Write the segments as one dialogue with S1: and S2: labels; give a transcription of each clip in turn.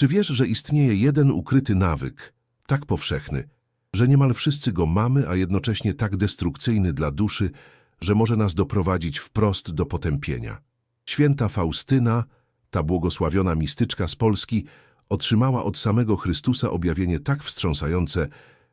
S1: Czy wiesz, że istnieje jeden ukryty nawyk, tak powszechny, że niemal wszyscy go mamy, a jednocześnie tak destrukcyjny dla duszy, że może nas doprowadzić wprost do potępienia? Święta Faustyna, ta błogosławiona mistyczka z Polski, otrzymała od samego Chrystusa objawienie tak wstrząsające,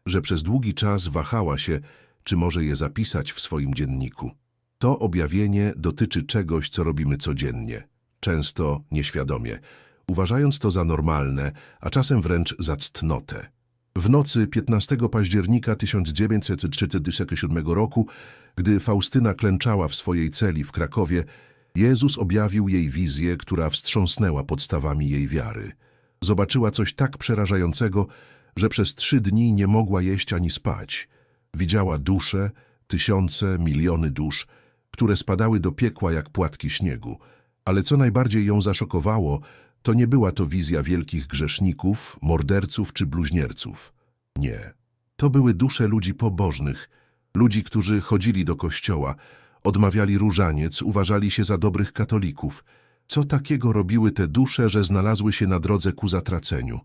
S1: że przez długi czas wahała się, czy może je zapisać w swoim dzienniku. To objawienie dotyczy czegoś, co robimy codziennie, często nieświadomie, uważając to za normalne, a czasem wręcz za ctnotę. W nocy 15 października 1937 roku, gdy Faustyna klęczała w swojej celi w Krakowie, Jezus objawił jej wizję, która wstrząsnęła podstawami jej wiary. Zobaczyła coś tak przerażającego, że przez trzy dni nie mogła jeść ani spać. Widziała dusze, tysiące, miliony dusz, które spadały do piekła jak płatki śniegu. Ale co najbardziej ją zaszokowało, to nie była to wizja wielkich grzeszników, morderców czy bluźnierców. Nie. To były dusze ludzi pobożnych, ludzi, którzy chodzili do kościoła, odmawiali różaniec, uważali się za dobrych katolików. Co takiego robiły te dusze, że znalazły się na drodze ku zatraceniu?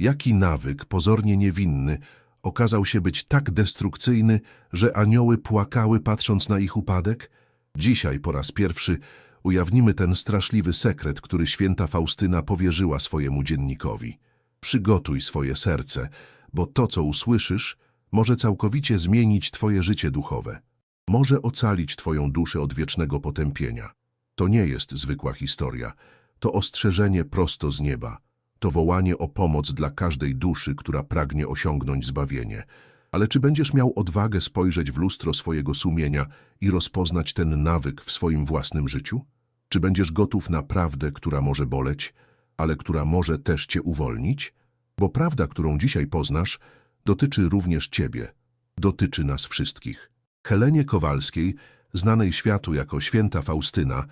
S1: Jaki nawyk, pozornie niewinny, okazał się być tak destrukcyjny, że anioły płakały patrząc na ich upadek? Dzisiaj po raz pierwszy ujawnimy ten straszliwy sekret, który święta Faustyna powierzyła swojemu dziennikowi. Przygotuj swoje serce, bo to, co usłyszysz, może całkowicie zmienić twoje życie duchowe. Może ocalić twoją duszę od wiecznego potępienia. To nie jest zwykła historia. To ostrzeżenie prosto z nieba. To wołanie o pomoc dla każdej duszy, która pragnie osiągnąć zbawienie. Ale czy będziesz miał odwagę spojrzeć w lustro swojego sumienia i rozpoznać ten nawyk w swoim własnym życiu? Czy będziesz gotów na prawdę, która może boleć, ale która może też cię uwolnić? Bo prawda, którą dzisiaj poznasz, dotyczy również ciebie. Dotyczy nas wszystkich. Helenie Kowalskiej, znanej światu jako święta Faustyna,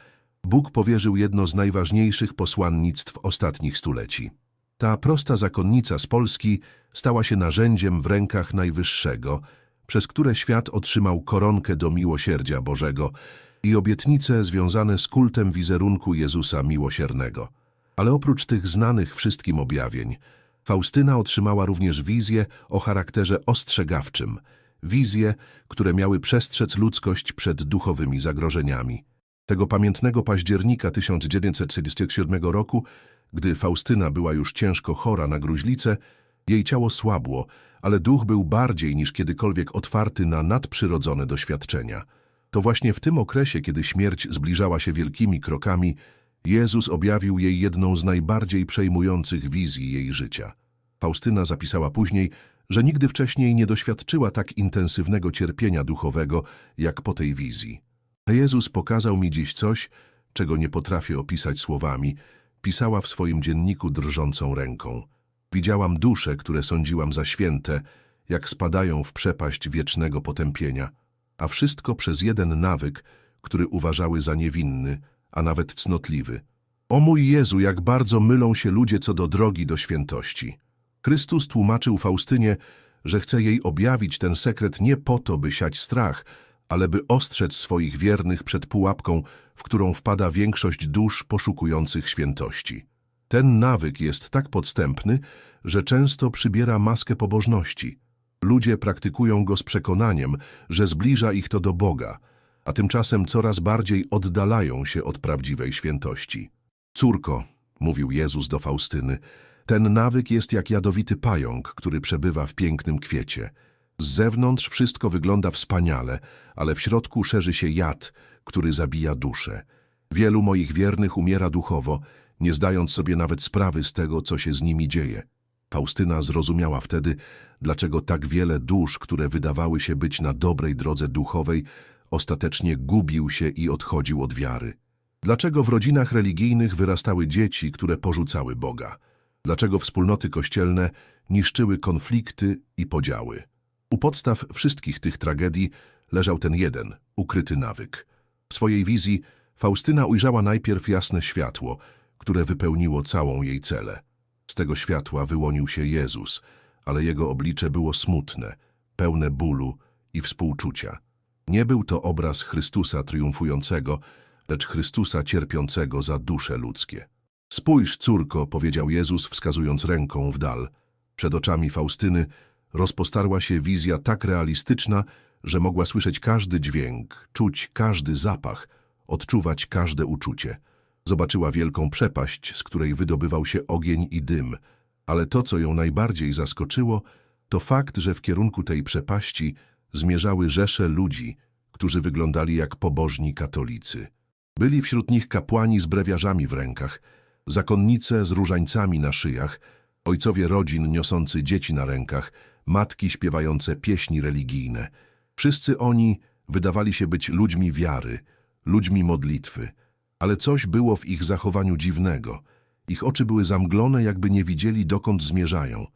S1: Bóg powierzył jedno z najważniejszych posłannictw ostatnich stuleci. Ta prosta zakonnica z Polski stała się narzędziem w rękach Najwyższego, przez które świat otrzymał koronkę do miłosierdzia Bożego i obietnice związane z kultem wizerunku Jezusa Miłosiernego. Ale oprócz tych znanych wszystkim objawień, Faustyna otrzymała również wizje o charakterze ostrzegawczym, wizje, które miały przestrzec ludzkość przed duchowymi zagrożeniami. Tego pamiętnego października 1937 roku, gdy Faustyna była już ciężko chora na gruźlicę, jej ciało słabło, ale duch był bardziej niż kiedykolwiek otwarty na nadprzyrodzone doświadczenia. To właśnie w tym okresie, kiedy śmierć zbliżała się wielkimi krokami, Jezus objawił jej jedną z najbardziej przejmujących wizji jej życia. Faustyna zapisała później, że nigdy wcześniej nie doświadczyła tak intensywnego cierpienia duchowego, jak po tej wizji. Jezus pokazał mi dziś coś, czego nie potrafię opisać słowami, pisała w swoim dzienniku drżącą ręką. Widziałam dusze, które sądziłam za święte, jak spadają w przepaść wiecznego potępienia, a wszystko przez jeden nawyk, który uważały za niewinny, a nawet cnotliwy. O mój Jezu, jak bardzo mylą się ludzie co do drogi do świętości. Chrystus tłumaczył Faustynie, że chce jej objawić ten sekret nie po to, by siać strach, ale by ostrzec swoich wiernych przed pułapką, w którą wpada większość dusz poszukujących świętości. Ten nawyk jest tak podstępny, że często przybiera maskę pobożności. Ludzie praktykują go z przekonaniem, że zbliża ich to do Boga, a tymczasem coraz bardziej oddalają się od prawdziwej świętości. Córko, mówił Jezus do Faustyny, ten nawyk jest jak jadowity pająk, który przebywa w pięknym kwiecie. Z zewnątrz wszystko wygląda wspaniale, ale w środku szerzy się jad, który zabija duszę. Wielu moich wiernych umiera duchowo, nie zdając sobie nawet sprawy z tego, co się z nimi dzieje. Faustyna zrozumiała wtedy, dlaczego tak wiele dusz, które wydawały się być na dobrej drodze duchowej, ostatecznie gubił się i odchodził od wiary. Dlaczego w rodzinach religijnych wyrastały dzieci, które porzucały Boga? Dlaczego wspólnoty kościelne niszczyły konflikty i podziały? U podstaw wszystkich tych tragedii leżał ten jeden, ukryty nawyk. W swojej wizji Faustyna ujrzała najpierw jasne światło, które wypełniło całą jej celę. Z tego światła wyłonił się Jezus, ale jego oblicze było smutne, pełne bólu i współczucia. Nie był to obraz Chrystusa triumfującego, lecz Chrystusa cierpiącego za dusze ludzkie. Spójrz, córko, powiedział Jezus, wskazując ręką w dal. Przed oczami Faustyny rozpostarła się wizja tak realistyczna, że mogła słyszeć każdy dźwięk, czuć każdy zapach, odczuwać każde uczucie. Zobaczyła wielką przepaść, z której wydobywał się ogień i dym, ale to, co ją najbardziej zaskoczyło, to fakt, że w kierunku tej przepaści zmierzały rzesze ludzi, którzy wyglądali jak pobożni katolicy. Byli wśród nich kapłani z brewiarzami w rękach, zakonnice z różańcami na szyjach, ojcowie rodzin niosący dzieci na rękach, matki śpiewające pieśni religijne. Wszyscy oni wydawali się być ludźmi wiary, ludźmi modlitwy, ale coś było w ich zachowaniu dziwnego. Ich oczy były zamglone, jakby nie widzieli, dokąd zmierzają.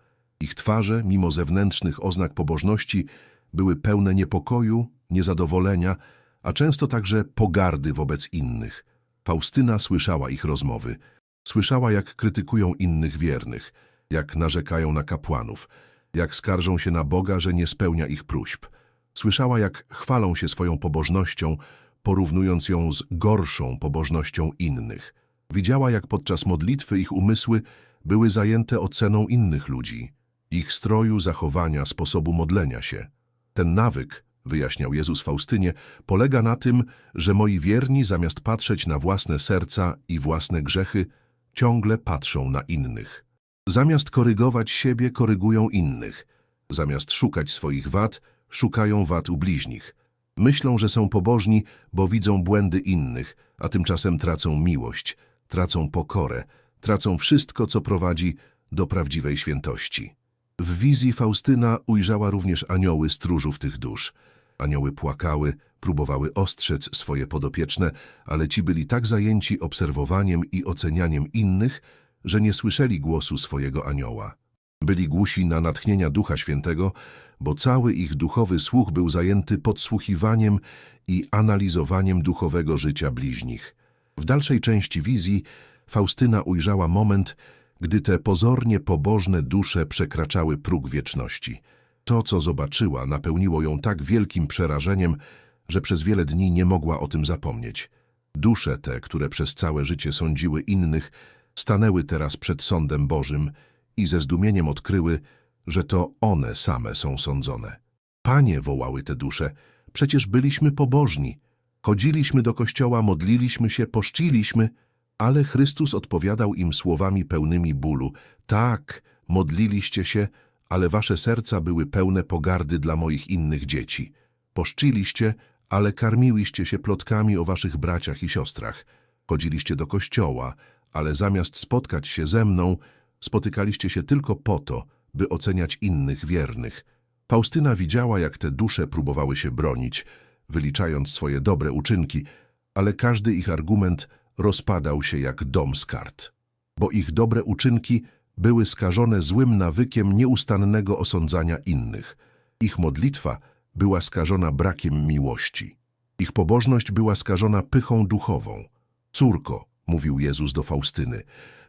S1: Ich twarze, mimo zewnętrznych oznak pobożności, były pełne niepokoju, niezadowolenia, a często także pogardy wobec innych. Faustyna słyszała ich rozmowy. Słyszała, jak krytykują innych wiernych, jak narzekają na kapłanów, jak skarżą się na Boga, że nie spełnia ich próśb. Słyszała, jak chwalą się swoją pobożnością, porównując ją z gorszą pobożnością innych. Widziała, jak podczas modlitwy ich umysły były zajęte oceną innych ludzi, ich stroju, zachowania, sposobu modlenia się. Ten nawyk, wyjaśniał Jezus Faustynie, polega na tym, że moi wierni zamiast patrzeć na własne serca i własne grzechy, ciągle patrzą na innych. Zamiast korygować siebie, korygują innych. Zamiast szukać swoich wad, szukają wad u bliźnich. Myślą, że są pobożni, bo widzą błędy innych, a tymczasem tracą miłość, tracą pokorę, tracą wszystko, co prowadzi do prawdziwej świętości. W wizji Faustyna ujrzała również anioły stróżów tych dusz. Anioły płakały, próbowały ostrzec swoje podopieczne, ale ci byli tak zajęci obserwowaniem i ocenianiem innych, że nie słyszeli głosu swojego anioła. Byli głusi na natchnienia Ducha Świętego, bo cały ich duchowy słuch był zajęty podsłuchiwaniem i analizowaniem duchowego życia bliźnich. W dalszej części wizji Faustyna ujrzała moment, gdy te pozornie pobożne dusze przekraczały próg wieczności. To, co zobaczyła, napełniło ją tak wielkim przerażeniem, że przez wiele dni nie mogła o tym zapomnieć. Dusze te, które przez całe życie sądziły innych, stanęły teraz przed sądem Bożym i ze zdumieniem odkryły, że to one same są sądzone. Panie, wołały te dusze, przecież byliśmy pobożni. Chodziliśmy do kościoła, modliliśmy się, poszciliśmy, ale Chrystus odpowiadał im słowami pełnymi bólu. Tak, modliliście się, ale wasze serca były pełne pogardy dla moich innych dzieci. Poszciliście, ale karmiłyście się plotkami o waszych braciach i siostrach. Chodziliście do kościoła, ale zamiast spotkać się ze mną, spotykaliście się tylko po to, by oceniać innych wiernych. Faustyna widziała, jak te dusze próbowały się bronić, wyliczając swoje dobre uczynki, ale każdy ich argument rozpadał się jak dom z kart, bo ich dobre uczynki były skażone złym nawykiem nieustannego osądzania innych. Ich modlitwa była skażona brakiem miłości. Ich pobożność była skażona pychą duchową. Córko, mówił Jezus do Faustyny,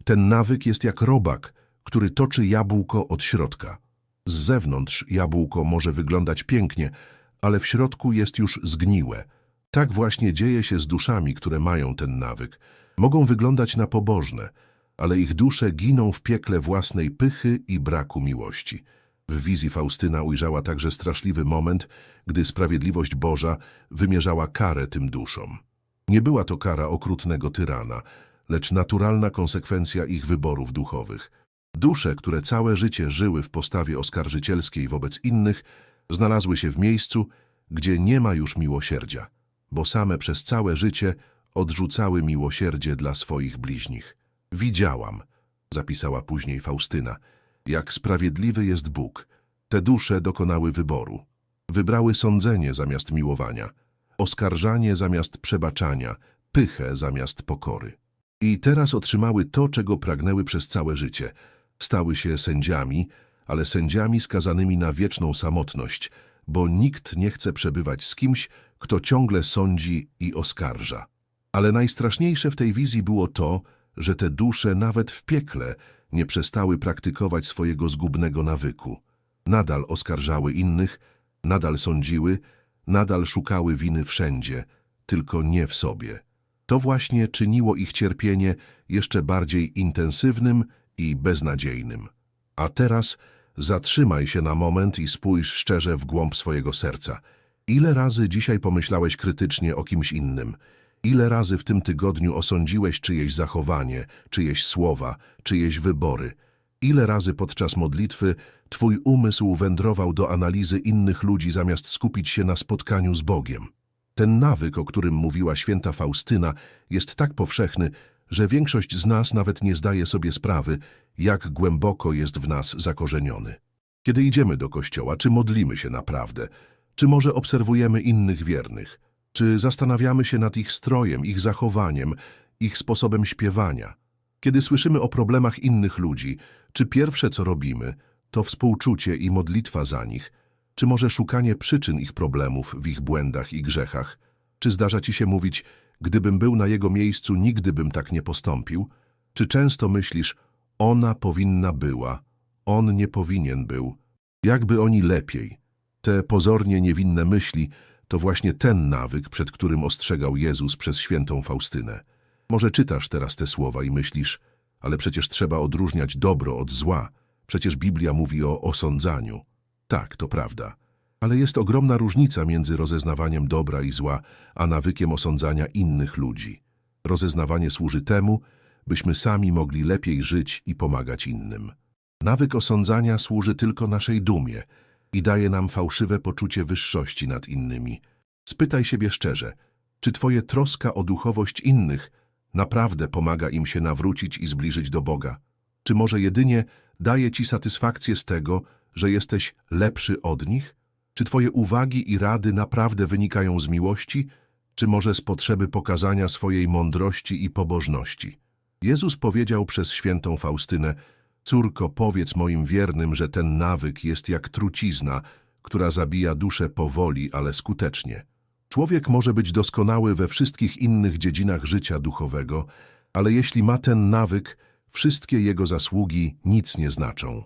S1: ten nawyk jest jak robak, który toczy jabłko od środka. Z zewnątrz jabłko może wyglądać pięknie, ale w środku jest już zgniłe. Tak właśnie dzieje się z duszami, które mają ten nawyk. Mogą wyglądać na pobożne, ale ich dusze giną w piekle własnej pychy i braku miłości. W wizji Faustyna ujrzała także straszliwy moment, gdy sprawiedliwość Boża wymierzała karę tym duszom. Nie była to kara okrutnego tyrana, lecz naturalna konsekwencja ich wyborów duchowych. Dusze, które całe życie żyły w postawie oskarżycielskiej wobec innych, znalazły się w miejscu, gdzie nie ma już miłosierdzia, bo same przez całe życie odrzucały miłosierdzie dla swoich bliźnich. Widziałam, zapisała później Faustyna, jak sprawiedliwy jest Bóg. Te dusze dokonały wyboru. Wybrały sądzenie zamiast miłowania, oskarżanie zamiast przebaczania, pychę zamiast pokory. I teraz otrzymały to, czego pragnęły przez całe życie. Stały się sędziami, ale sędziami skazanymi na wieczną samotność, bo nikt nie chce przebywać z kimś, kto ciągle sądzi i oskarża. Ale najstraszniejsze w tej wizji było to, że te dusze nawet w piekle nie przestały praktykować swojego zgubnego nawyku. Nadal oskarżały innych, nadal sądziły, nadal szukały winy wszędzie, tylko nie w sobie. To właśnie czyniło ich cierpienie jeszcze bardziej intensywnym i beznadziejnym. A teraz zatrzymaj się na moment i spójrz szczerze w głąb swojego serca. Ile razy dzisiaj pomyślałeś krytycznie o kimś innym? Ile razy w tym tygodniu osądziłeś czyjeś zachowanie, czyjeś słowa, czyjeś wybory? Ile razy podczas modlitwy twój umysł wędrował do analizy innych ludzi zamiast skupić się na spotkaniu z Bogiem? Ten nawyk, o którym mówiła święta Faustyna, jest tak powszechny, że większość z nas nawet nie zdaje sobie sprawy, jak głęboko jest w nas zakorzeniony. Kiedy idziemy do kościoła, czy modlimy się naprawdę? Czy może obserwujemy innych wiernych? Czy zastanawiamy się nad ich strojem, ich zachowaniem, ich sposobem śpiewania? Kiedy słyszymy o problemach innych ludzi, czy pierwsze co robimy, to współczucie i modlitwa za nich, czy może szukanie przyczyn ich problemów w ich błędach i grzechach? Czy zdarza ci się mówić, gdybym był na jego miejscu, nigdy bym tak nie postąpił? Czy często myślisz, ona powinna była, on nie powinien był, jakby oni lepiej? Te pozornie niewinne myśli to właśnie ten nawyk, przed którym ostrzegał Jezus przez świętą Faustynę. Może czytasz teraz te słowa i myślisz, ale przecież trzeba odróżniać dobro od zła. Przecież Biblia mówi o osądzaniu. Tak, to prawda. Ale jest ogromna różnica między rozeznawaniem dobra i zła, a nawykiem osądzania innych ludzi. Rozeznawanie służy temu, byśmy sami mogli lepiej żyć i pomagać innym. Nawyk osądzania służy tylko naszej dumie i daje nam fałszywe poczucie wyższości nad innymi. Spytaj siebie szczerze, czy twoje troska o duchowość innych naprawdę pomaga im się nawrócić i zbliżyć do Boga? Czy może jedynie daje ci satysfakcję z tego, że jesteś lepszy od nich? Czy twoje uwagi i rady naprawdę wynikają z miłości, czy może z potrzeby pokazania swojej mądrości i pobożności? Jezus powiedział przez świętą Faustynę, Córko, powiedz moim wiernym, że ten nawyk jest jak trucizna, która zabija duszę powoli, ale skutecznie. Człowiek może być doskonały we wszystkich innych dziedzinach życia duchowego, ale jeśli ma ten nawyk, wszystkie jego zasługi nic nie znaczą.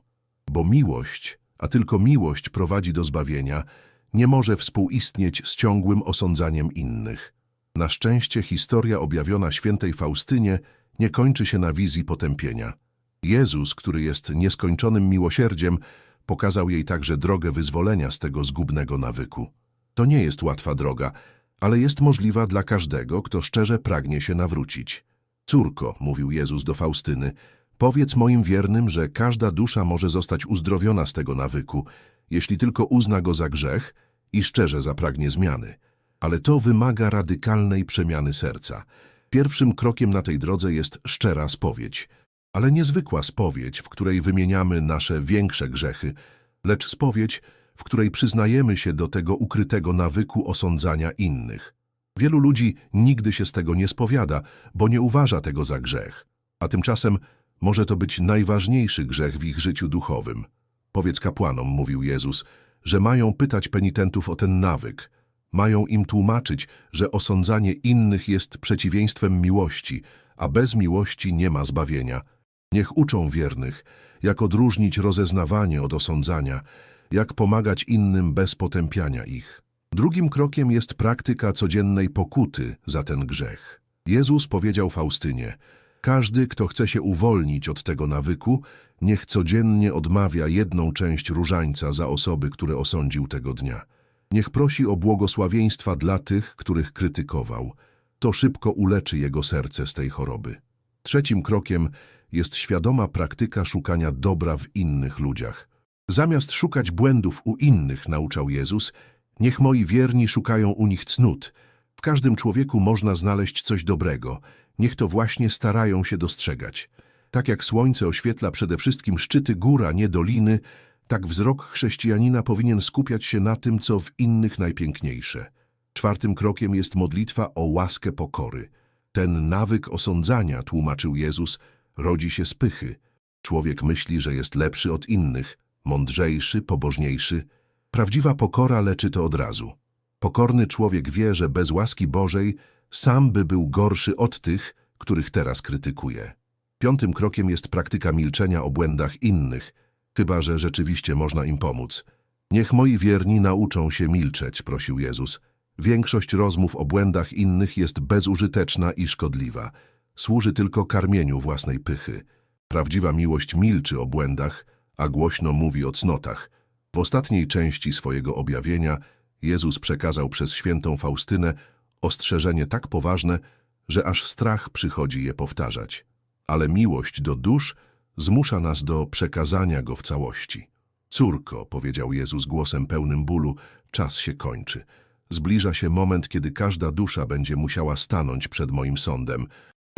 S1: Bo miłość, a tylko miłość prowadzi do zbawienia, nie może współistnieć z ciągłym osądzaniem innych. Na szczęście historia objawiona świętej Faustynie nie kończy się na wizji potępienia. Jezus, który jest nieskończonym miłosierdziem, pokazał jej także drogę wyzwolenia z tego zgubnego nawyku. To nie jest łatwa droga, ale jest możliwa dla każdego, kto szczerze pragnie się nawrócić. Córko, mówił Jezus do Faustyny, powiedz moim wiernym, że każda dusza może zostać uzdrowiona z tego nawyku, jeśli tylko uzna go za grzech i szczerze zapragnie zmiany. Ale to wymaga radykalnej przemiany serca. Pierwszym krokiem na tej drodze jest szczera spowiedź. Ale niezwykła spowiedź, w której wymieniamy nasze większe grzechy, lecz spowiedź, w której przyznajemy się do tego ukrytego nawyku osądzania innych. Wielu ludzi nigdy się z tego nie spowiada, bo nie uważa tego za grzech. A tymczasem może to być najważniejszy grzech w ich życiu duchowym. Powiedz kapłanom, mówił Jezus, że mają pytać penitentów o ten nawyk. Mają im tłumaczyć, że osądzanie innych jest przeciwieństwem miłości, a bez miłości nie ma zbawienia. Niech uczą wiernych, jak odróżnić rozeznawanie od osądzania, jak pomagać innym bez potępiania ich. Drugim krokiem jest praktyka codziennej pokuty za ten grzech. Jezus powiedział Faustynie, każdy, kto chce się uwolnić od tego nawyku, niech codziennie odmawia jedną część różańca za osoby, które osądził tego dnia. Niech prosi o błogosławieństwa dla tych, których krytykował. To szybko uleczy jego serce z tej choroby. Trzecim krokiem jest świadoma praktyka szukania dobra w innych ludziach. Zamiast szukać błędów u innych, nauczał Jezus, niech moi wierni szukają u nich cnót. W każdym człowieku można znaleźć coś dobrego. Niech to właśnie starają się dostrzegać. Tak jak słońce oświetla przede wszystkim szczyty gór, a nie doliny, tak wzrok chrześcijanina powinien skupiać się na tym, co w innych najpiękniejsze. Czwartym krokiem jest modlitwa o łaskę pokory. Ten nawyk osądzania, tłumaczył Jezus, rodzi się z pychy. Człowiek myśli, że jest lepszy od innych, mądrzejszy, pobożniejszy. Prawdziwa pokora leczy to od razu. Pokorny człowiek wie, że bez łaski Bożej sam by był gorszy od tych, których teraz krytykuje. Piątym krokiem jest praktyka milczenia o błędach innych, chyba że rzeczywiście można im pomóc. Niech moi wierni nauczą się milczeć, prosił Jezus. Większość rozmów o błędach innych jest bezużyteczna i szkodliwa. Służy tylko karmieniu własnej pychy. Prawdziwa miłość milczy o błędach, a głośno mówi o cnotach. W ostatniej części swojego objawienia Jezus przekazał przez świętą Faustynę ostrzeżenie tak poważne, że aż strach przychodzi je powtarzać. Ale miłość do dusz zmusza nas do przekazania go w całości. Córko, powiedział Jezus głosem pełnym bólu, czas się kończy. Zbliża się moment, kiedy każda dusza będzie musiała stanąć przed moim sądem.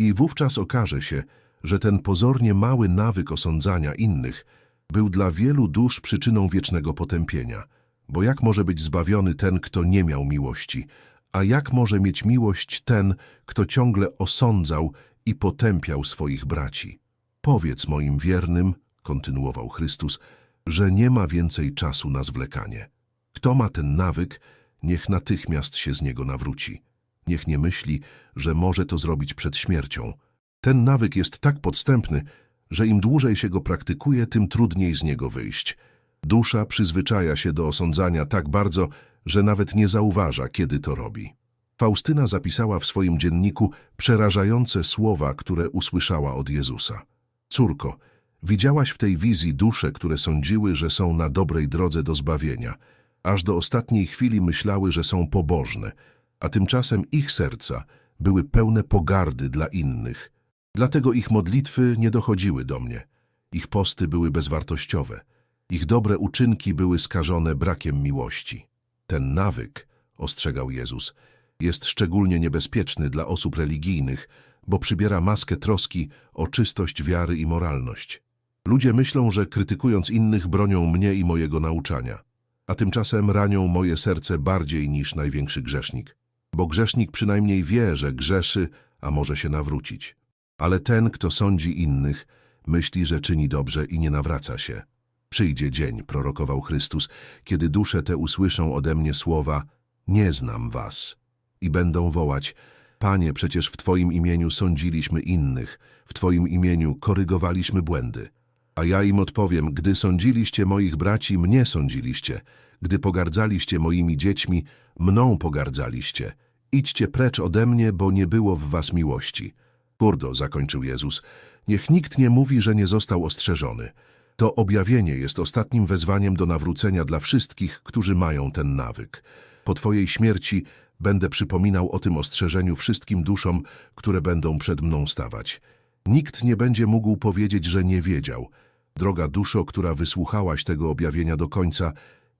S1: I wówczas okaże się, że ten pozornie mały nawyk osądzania innych był dla wielu dusz przyczyną wiecznego potępienia. Bo jak może być zbawiony ten, kto nie miał miłości? A jak może mieć miłość ten, kto ciągle osądzał i potępiał swoich braci? Powiedz moim wiernym, kontynuował Chrystus, że nie ma więcej czasu na zwlekanie. Kto ma ten nawyk, niech natychmiast się z niego nawróci. Niech nie myśli, że może to zrobić przed śmiercią. Ten nawyk jest tak podstępny, że im dłużej się go praktykuje, tym trudniej z niego wyjść. Dusza przyzwyczaja się do osądzania tak bardzo, że nawet nie zauważa, kiedy to robi. Faustyna zapisała w swoim dzienniku przerażające słowa, które usłyszała od Jezusa. Córko, widziałaś w tej wizji dusze, które sądziły, że są na dobrej drodze do zbawienia, aż do ostatniej chwili myślały, że są pobożne, a tymczasem ich serca były pełne pogardy dla innych. Dlatego ich modlitwy nie dochodziły do mnie. Ich posty były bezwartościowe. Ich dobre uczynki były skażone brakiem miłości. Ten nawyk, ostrzegał Jezus, jest szczególnie niebezpieczny dla osób religijnych, bo przybiera maskę troski o czystość wiary i moralność. Ludzie myślą, że krytykując innych bronią mnie i mojego nauczania, a tymczasem ranią moje serce bardziej niż największy grzesznik. Bo grzesznik przynajmniej wie, że grzeszy, a może się nawrócić. Ale ten, kto sądzi innych, myśli, że czyni dobrze i nie nawraca się. Przyjdzie dzień, prorokował Chrystus, kiedy dusze te usłyszą ode mnie słowa Nie znam was i będą wołać Panie, przecież w Twoim imieniu sądziliśmy innych, w Twoim imieniu korygowaliśmy błędy. A ja im odpowiem, gdy sądziliście moich braci, mnie sądziliście. Gdy pogardzaliście moimi dziećmi, mną pogardzaliście. Idźcie precz ode mnie, bo nie było w was miłości. Kurdo, zakończył Jezus, niech nikt nie mówi, że nie został ostrzeżony. To objawienie jest ostatnim wezwaniem do nawrócenia dla wszystkich, którzy mają ten nawyk. Po Twojej śmierci będę przypominał o tym ostrzeżeniu wszystkim duszom, które będą przed mną stawać. Nikt nie będzie mógł powiedzieć, że nie wiedział. Droga duszo, która wysłuchałaś tego objawienia do końca,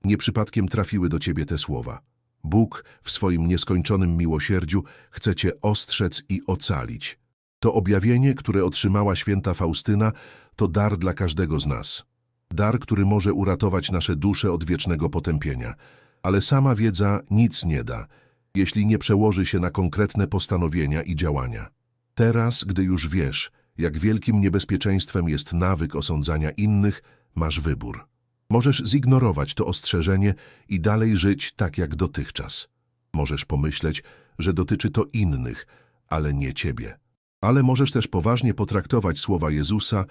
S1: nie przypadkiem trafiły do ciebie te słowa. Bóg w swoim nieskończonym miłosierdziu chce cię ostrzec i ocalić. To objawienie, które otrzymała święta Faustyna, to dar dla każdego z nas. Dar, który może uratować nasze dusze od wiecznego potępienia. Ale sama wiedza nic nie da, jeśli nie przełoży się na konkretne postanowienia i działania. Teraz, gdy już wiesz, jak wielkim niebezpieczeństwem jest nawyk osądzania innych, masz wybór. Możesz zignorować to ostrzeżenie i dalej żyć tak jak dotychczas. Możesz pomyśleć, że dotyczy to innych, ale nie ciebie. Ale możesz też poważnie potraktować słowa Jezusa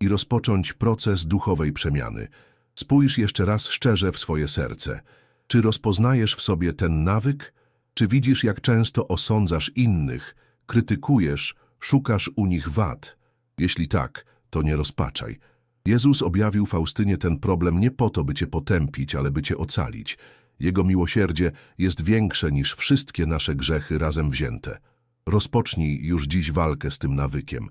S1: i rozpocząć proces duchowej przemiany. Spójrz jeszcze raz szczerze w swoje serce. Czy rozpoznajesz w sobie ten nawyk? Czy widzisz, jak często osądzasz innych, krytykujesz, szukasz u nich wad? Jeśli tak, to nie rozpaczaj. Jezus objawił Faustynie ten problem nie po to, by cię potępić, ale by cię ocalić. Jego miłosierdzie jest większe niż wszystkie nasze grzechy razem wzięte. Rozpocznij już dziś walkę z tym nawykiem.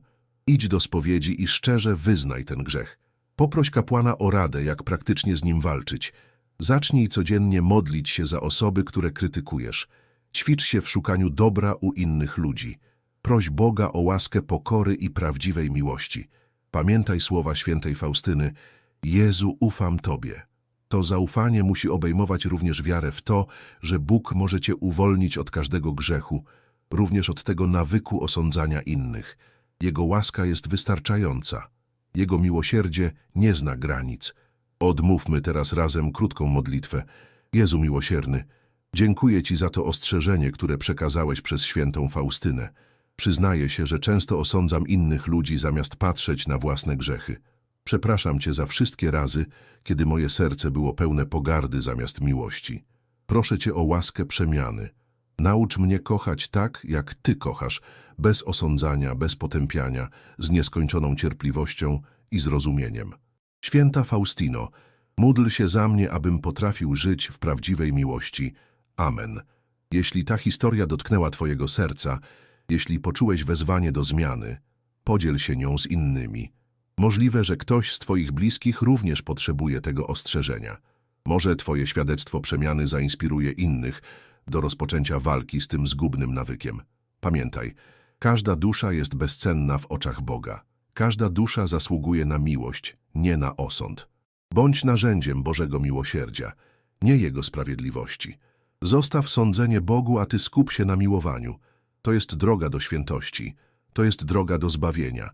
S1: Idź do spowiedzi i szczerze wyznaj ten grzech. Poproś kapłana o radę, jak praktycznie z nim walczyć. Zacznij codziennie modlić się za osoby, które krytykujesz. Ćwicz się w szukaniu dobra u innych ludzi. Proś Boga o łaskę pokory i prawdziwej miłości. Pamiętaj słowa świętej Faustyny. Jezu, ufam Tobie. To zaufanie musi obejmować również wiarę w to, że Bóg może Cię uwolnić od każdego grzechu, również od tego nawyku osądzania innych. Jego łaska jest wystarczająca. Jego miłosierdzie nie zna granic. Odmówmy teraz razem krótką modlitwę. Jezu miłosierny, dziękuję Ci za to ostrzeżenie, które przekazałeś przez świętą Faustynę. Przyznaję się, że często osądzam innych ludzi zamiast patrzeć na własne grzechy. Przepraszam Cię za wszystkie razy, kiedy moje serce było pełne pogardy zamiast miłości. Proszę Cię o łaskę przemiany. Naucz mnie kochać tak, jak Ty kochasz, bez osądzania, bez potępiania, z nieskończoną cierpliwością i zrozumieniem. Święta Faustino, módl się za mnie, abym potrafił żyć w prawdziwej miłości. Amen. Jeśli ta historia dotknęła Twojego serca, jeśli poczułeś wezwanie do zmiany, podziel się nią z innymi. Możliwe, że ktoś z Twoich bliskich również potrzebuje tego ostrzeżenia. Może Twoje świadectwo przemiany zainspiruje innych do rozpoczęcia walki z tym zgubnym nawykiem. Pamiętaj, każda dusza jest bezcenna w oczach Boga. Każda dusza zasługuje na miłość, nie na osąd. Bądź narzędziem Bożego miłosierdzia, nie Jego sprawiedliwości. Zostaw sądzenie Bogu, a Ty skup się na miłowaniu. To jest droga do świętości, to jest droga do zbawienia.